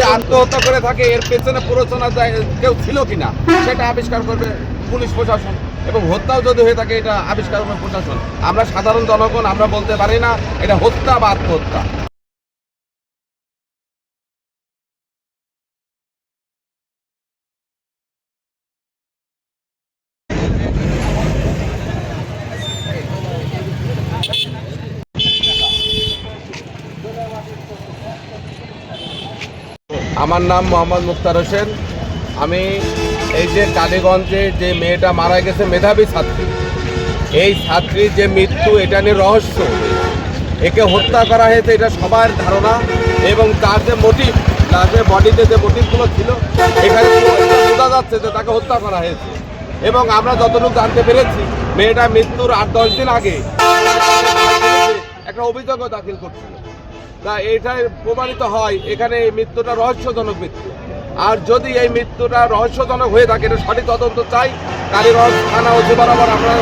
যদি আত্মহত্যা করে থাকে, এর পেছনে প্ররোচনা কেউ ছিল কিনা, সেটা আবিষ্কার করবে পুলিশ প্রশাসন এবং হত্যাও যদি হয়ে থাকে, এটা আবিষ্কার করবে প্রশাসন। আমরা সাধারণ জনগণ, আমরা বলতে পারি না, এটা হত্যা বা আত্মহত্যা। আমার নাম মোহাম্মদ মুক্তার হোসেন। আমি এই যে টালিগঞ্জে যে মেয়েটা মারা গেছে, মেধাবী ছাত্রী, এই ছাত্রীর যে মৃত্যু, এটা নিয়ে রহস্য। একে হত্যা করা হয়েছে, এটা সবার ধারণা। এবং তার যে মোটিভ তার যে বডিতে যে মোটিভগুলো ছিল, এখানে বোঝা যাচ্ছে যে তাকে হত্যা করা হয়েছে। এবং আমরা যতটুকু জানতে পেরেছি মেয়েটা মৃত্যুর আট দশ দিন আগে, একটা অভিযোগও দাখিল করছিল। তা এটাই প্রমাণিত হয়, এখানে এই মৃত্যুটা রহস্যজনক মৃত্যু। আর যদি এই মৃত্যুটা রহস্যজনক হয়ে থাকে, এটা সঠিক তদন্ত চাই কালীগঞ্জ থানা ওসি বরাবর আমরা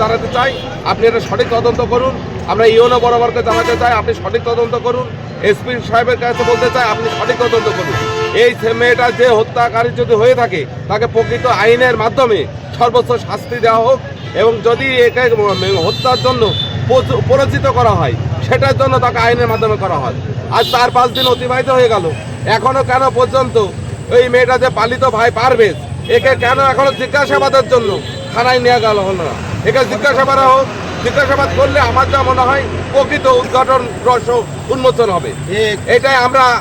জানাতে চাই, আপনি এটা সঠিক তদন্ত করুন, আমরা ইউনো বরাবরকে জানাতে চাই, আপনি সঠিক তদন্ত করুন, এসপি সাহেবের কাছে বলতে চাই, আপনি সঠিক তদন্ত করুন। এই মেয়েটা যে হত্যাকারী যদি হয়ে থাকে, তাকে প্রকৃত আইনের মাধ্যমে সর্বোচ্চ শাস্তি দেওয়া হোক, এবং যদি একে হত্যার জন্য প্রচ- প্ররোচিত করা হয়। সেটার জন্য তাকে আইনের মাধ্যমে করা হয়। আজ চার পাঁচ দিন অতিবাহিত হয়ে গেল। এখনও কেন পর্যন্ত ওই মেয়েটা যে পালিত ভাই পারভেজ একে কেন এখনও জিজ্ঞাসাবাদের জন্য থানায় নিয়ে গেল হলো না? একে জিজ্ঞাসাবাদ হোক জিজ্ঞাসাবাদ করলে আমার যা মনে হয় প্রকৃত উদ্ঘাটন রহস্য উন্মোচন হবে। এটাই আমরা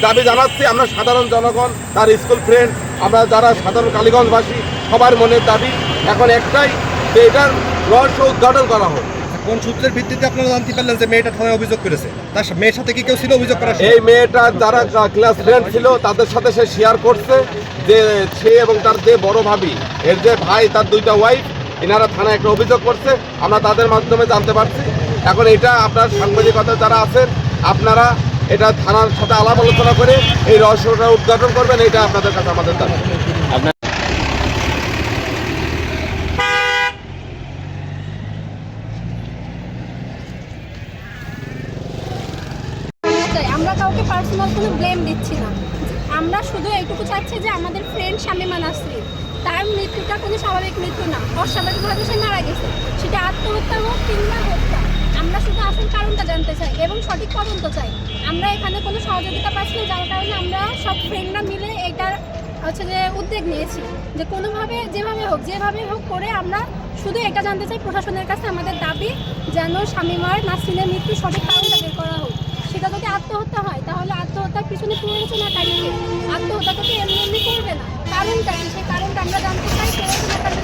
দাবি জানাচ্ছি। আমরা সাধারণ জনগণ তার স্কুল ফ্রেন্ড আমরা যারা সাধারণ কালীগঞ্জবাসী সবার মনের দাবি। এখন একটাই যে এটার রহস্য উদ্ঘাটন করা হোক। কোন সূত্রের ভিত্তিতে আপনারা জানতে পারলেন যে মেয়েটা থানায় অভিযোগ করেছে? তার মেয়ের সাথে কি কেউ ছিল অভিযোগ করার? এই মেয়েটার যারা ক্লাস ফ্রেন্ড ছিল তাদের সাথে সে শেয়ার করছে যে সে এবং তার যে বড় ভাবি এর যে ভাই তার দুইটা ওয়াইফ এনারা থানায় একটা অভিযোগ করছে। আমরা তাদের মাধ্যমে জানতে পারছি। এখন এটা আপনার সাংবাদিকতা যারা আছেন আপনারা এটা থানার সাথে আলাপ আলোচনা করে এই রহস্যটা উদ্ঘাটন করবেন এটা আপনাদের কাছে আমাদের দাবি চাই আমরা কাউকে পার্সোনাল কোনো ব্লেম দিচ্ছি না। আমরা শুধু এইটুকু চাচ্ছি যে আমাদের ফ্রেন্ড শামিমা নাসরিন তার মৃত্যুটা কোনো স্বাভাবিক মৃত্যু না, অস্বাভাবিকভাবে সে মারা গেছে। সেটা আত্মহত্যা হোক কিংবা হত্যা, আমরা শুধু আসল কারণটা জানতে চাই এবং সঠিক তদন্ত চাই। আমরা এখানে কোনো সহযোগিতা পাচ্ছি না, যার কারণে আমরা সব ফ্রেন্ডরা মিলে এটার হচ্ছে যে উদ্যোগ নিয়েছি। যে কোনোভাবে যেভাবে হোক যেভাবে হোক করে আমরা শুধু এটা জানতে চাই প্রশাসনের কাছে আমাদের দাবি যেন শামিমার নাসরিনের মৃত্যু সঠিক কারণটা বের করা হোক। সেটা যদি আত্মহত্যা হয়, তাহলে আত্মহত্যার পিছনে পড়েছে না কে? আত্মহত্যা তো এমনি এমনি করবে না। কারণটা সেই কারণটা আমরা জানতে চাই প্ররোচনাকারী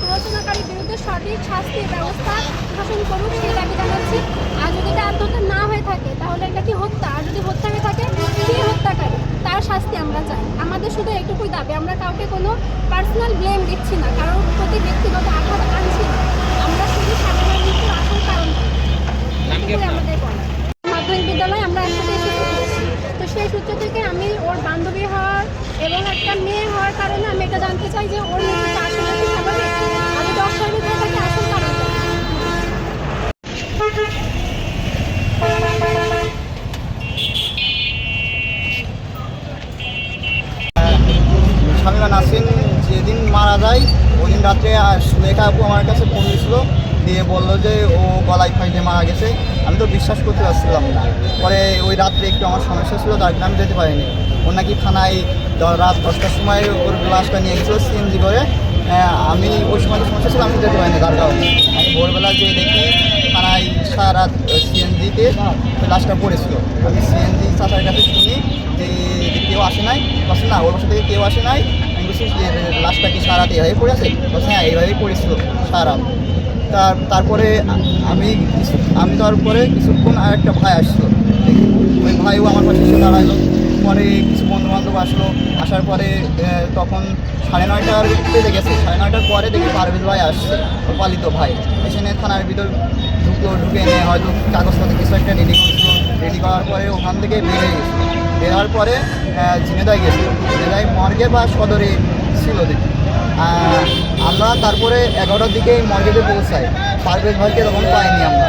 প্ররোচনাকারীর বিরুদ্ধে সঠিক শাস্তির ব্যবস্থা শাসন করুক সেই দাবি জানাচ্ছি। আর যদি এটা আত্মহত্যা না হয়ে থাকে, তাহলে এটা কি হত্যা? আর যদি হত্যা হয়ে থাকে, কে হত্যাকারী? তার শাস্তি আমরা চাই। আমাদের শুধু এটুকুই দাবি। আমরা কাউকে কোনো পার্সোনাল ব্লেম দিচ্ছি না। কারোর প্রতি ব্যক্তিগত আঘাত আনছি না আমরা শুধু সাধারণ মৃত্যুর আসল কারণটা এটুকুই আমাদের বলা মাধ্যমিক বিদ্যালয়ে আমরা একসাথে এসে পড়েছি তো সেই সূত্র থেকে আমি ওর বান্ধবী হওয়ার এবং একটা মেয়ে হওয়ার কারণে আমি এটা জানতে চাই যে ওর মৃত্যুটা আসল কারণটা শামিমা নাসিন যেদিন মারা যায় ওই দিন রাত্রে সুলেখা আপু আমার কাছে ফোন দিয়েছিল। দিয়ে বলল যে ও গলায় ফাইটে মারা গেছে। আমি তো বিশ্বাস করতে পারছিলাম না। পরে ওই রাত্রে একটু আমার সমস্যা ছিল তার আমি যেতে পারিনি। ও নাকি থানায় রাত দশটার সময় ওর লাশটা নিয়ে গেছিল সিএনজি করে। আহ, আমি ওই সময় সমস্যা ছিল আমি যেতে পারিনি তার কারণে আমি ভোরবেলা যেয়ে দেখি থানায় সারা রাত সিএনজিতে লাশটা পড়েছিল। আমি সিএনজি চাচার কাছে শুনি যে কেউ আসে নাই। বলছে না ওর বাসা থেকে কেউ আসে নাই। আমি বলছি যে লাশটা কি সারা রাত এভাবে পড়ে আছে? বলছে হ্যাঁ এইভাবেই পড়েছিল সারা। তার তারপরে আমি আমি তারপরে কিছুক্ষণ আর একটা ভাই আসলো। ওই ভাইও আমার পাশে এসে দাঁড়াল। পরে কিছু বন্ধু বান্ধব আসলো। আসার পরে তখন সাড়ে নয়টার বেজে গেছে। সাড়ে নয়টার পরে দেখি পারভেজ ভাই আসছে পালিত ভাই। এখানে থানার ভিতর ঢুকলো ঢুকে নিয়ে হয়তো কাগজপত্র কিছু একটা রেডি করছিল। রেডি করার পরে ওখান থেকে বেরিয়ে গেছিল বেরোর পরে আহ, ঝিনেদায় গেছিল ঝিনেদায় মর্গে বা সদরে ছিল দেখি। আমরা তারপরে এগারোটার দিকে মর্গেটে পৌঁছাই। পারভেজ ভাইকে তখন পাইনি আমরা।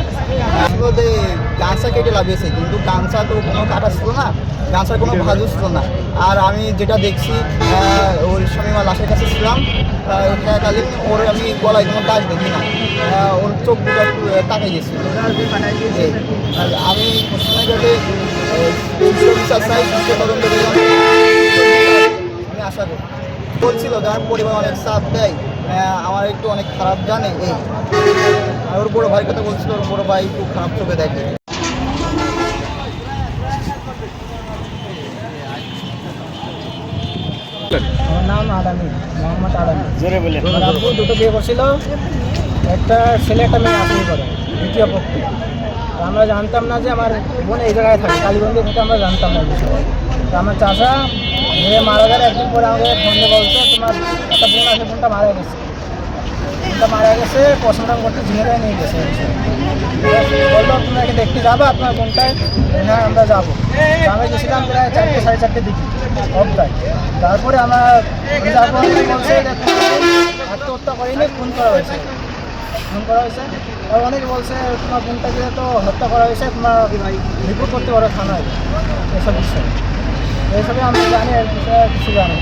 গাঁছা কেটে লাগিয়েছে কিন্তু গাঁছা তো কোনো কাটা ছিল না গাঁছার কোনো ভাজু ছিল না। আর আমি যেটা দেখছি ওর স্বামীমা লাশের কাছে ছিলাম থাকাকালীন ওর আমি গলায় কোনো কাজ দেখি না। ওর চোখ তাকাই গেছিল আমি সময় বিচার চাই তদন্ত আমি আশা করি। বলছিল যার পরিবার অনেক চাপ দেয় আমার একটু অনেক খারাপ জানে এই। আর ওর বড় ভাই কথা বলছিল ওর বড় ভাই একটু খারাপ চোখে দেখে। আমার নাম আদামি মোহাম্মদ আদামি জোরে বলে আব্বু দুটো বিয়ে করছিল একটা ছেলে একটা মেয়ে করে দ্বিতীয় পক্ষে। তো আমরা জানতাম না যে আমার বোন এই জায়গায় থাকে কালীগঞ্জে থেকে আমরা জানতাম না। আমার চাষা মেয়ে মারা গেলে একদিন পরে আমাকে ফোন দিয়ে বলছে, তোমার একটা বোন আছে ফোনটা মারা গেছে। ফোনটা মারা গেছে পোস্টমর্টম করতে ঝিঙেরায় নিয়ে গেছে। বলল, তোমরা দেখতে যাবে আপনার বোনটায় হ্যাঁ আমরা যাব। আমি গেছিলাম প্রায় চারটে, সাড়ে চারটে দিকে অবদায় তারপরে আমার তারপর বলছে আত্মহত্যা করিনি, খুন করা হয়েছে। খুন করা হয়েছে। আর অনেকে বলছে, তোমার বোনটাকে তো হত্যা করা হয়েছে, তোমার রিপোর্ট করতে পারো থানায়। এসব বিষয়ে। এইসবই আমি জানি এর বিষয়ে কিছু জানি